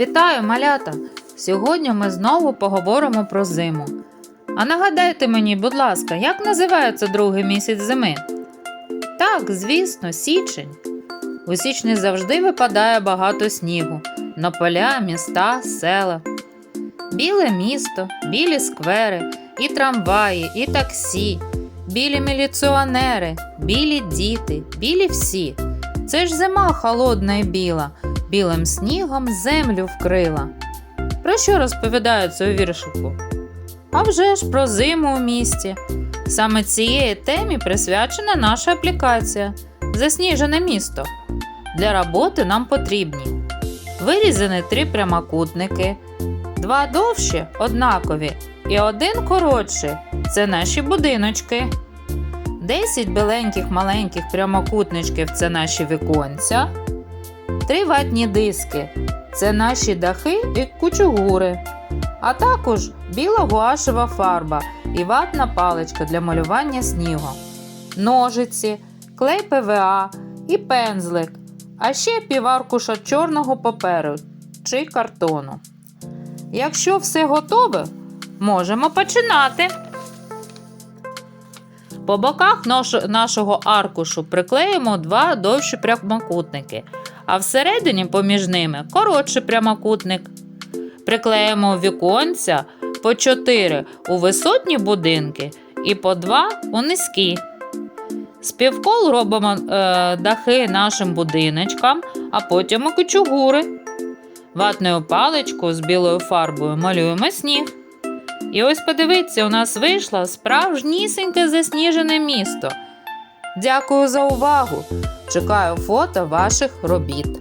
Вітаю, малята! Сьогодні ми знову поговоримо про зиму. А нагадайте мені, будь ласка, як називається другий місяць зими? Так, звісно, січень. У січні завжди випадає багато снігу на поля, міста, села. Біле місто, білі сквери, і трамваї, і таксі, білі міліціонери, білі діти, білі всі. Це ж зима холодна і біла, білим снігом землю вкрила. Про що розповідається у віршику? А вже ж про зиму у місті. Саме цієї темі присвячена наша аплікація Засніжене місто. Для роботи нам потрібні вирізані три прямокутники, два довші однакові і один коротший це наші будиночки. 10 біленьких маленьких прямокутничків це наші віконця. Три ватні диски це наші дахи і кучугури. А також біла гуашева фарба і ватна паличка для малювання снігу, ножиці, клей ПВА і пензлик, а ще піваркуша чорного паперу чи картону. Якщо все готове, можемо починати. По боках нашого аркушу приклеїмо два довші прямокутники, а всередині поміж ними коротший прямокутник. Приклеїмо віконця по 4 у висотні будинки і по 2 у низькі. З півкол робимо е, дахи нашим будиночкам, а потім і кучугури. Ватною паличкою з білою фарбою малюємо сніг. І ось подивіться, у нас вийшло справжнісіньке засніжене місто. Дякую за увагу! Чекаю фото ваших робіт.